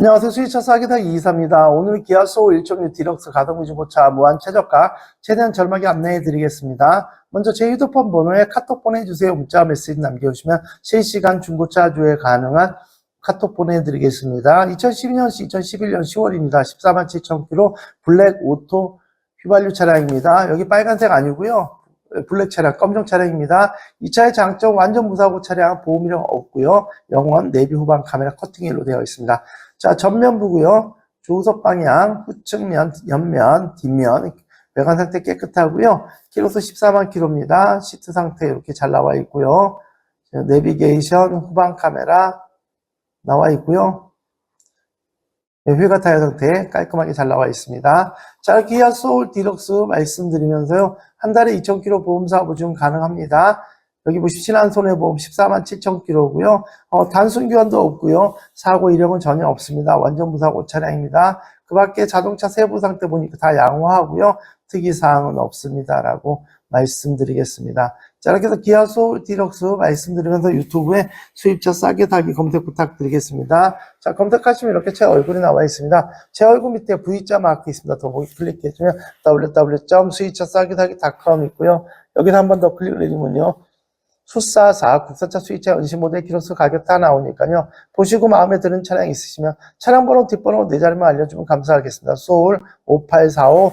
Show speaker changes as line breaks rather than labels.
안녕하세요. 수의차 사기당 이이사입니다. 오늘 기아 소울 1.6 디럭스 가동비 중고차 무한 최저가 최대한 절막에 안내해 드리겠습니다. 먼저 제 휴대폰 번호에 카톡 보내주세요. 문자 메시지 남겨주시면 실시간 중고차 조회 가능한 카톡 보내드리겠습니다. 2012년, 2011년 10월입니다. 14만 7천 킬로 블랙 오토 휘발유 차량입니다. 여기 빨간색 아니고요. 블랙 차량, 검정 차량입니다. 이 차의 장점 완전 무사고 차량 보험이랑 없고요. 영원 내비 후방 카메라 커팅일로 되어 있습니다. 자, 전면부고요. 조수석 방향, 후측면, 옆면, 뒷면, 외관 상태 깨끗하고요. 키로수 14만 킬로입니다. 시트 상태 이렇게 잘 나와 있고요. 자, 내비게이션, 후방 카메라 나와 있고요. 네, 회가 타이어 상태 깔끔하게 잘 나와 있습니다. 자, 기아 소울 디럭스 말씀드리면서요. 한 달에 2,000km 보험사 보증 가능합니다. 여기 보시면 신한손해보험 14만 7천 킬로고요. 어, 단순 교환도 없고요. 사고 이력은 전혀 없습니다. 완전 무사고 차량입니다. 그 밖에 자동차 세부 상태 보니까 다 양호하고요. 특이사항은 없습니다라고 말씀드리겠습니다. 자, 이렇게 해서 기아 소울 디럭스 말씀드리면서 유튜브에 수입차 싸게 달기 검색 부탁드리겠습니다. 자, 검색하시면 이렇게 제 얼굴이 나와 있습니다. 제 얼굴 밑에 V자 마크 있습니다. 더보기 클릭해주면 www.수입차 싸게 달기.com 있고요. 여기서 한 번 더 클릭을 해주면요. 수사사 국산차 수입차 연신 모델 키로수 가격 다 나오니까요. 보시고 마음에 드는 차량 있으시면 차량 번호 뒷번호 네 자리만 알려주면 감사하겠습니다. 소울 5845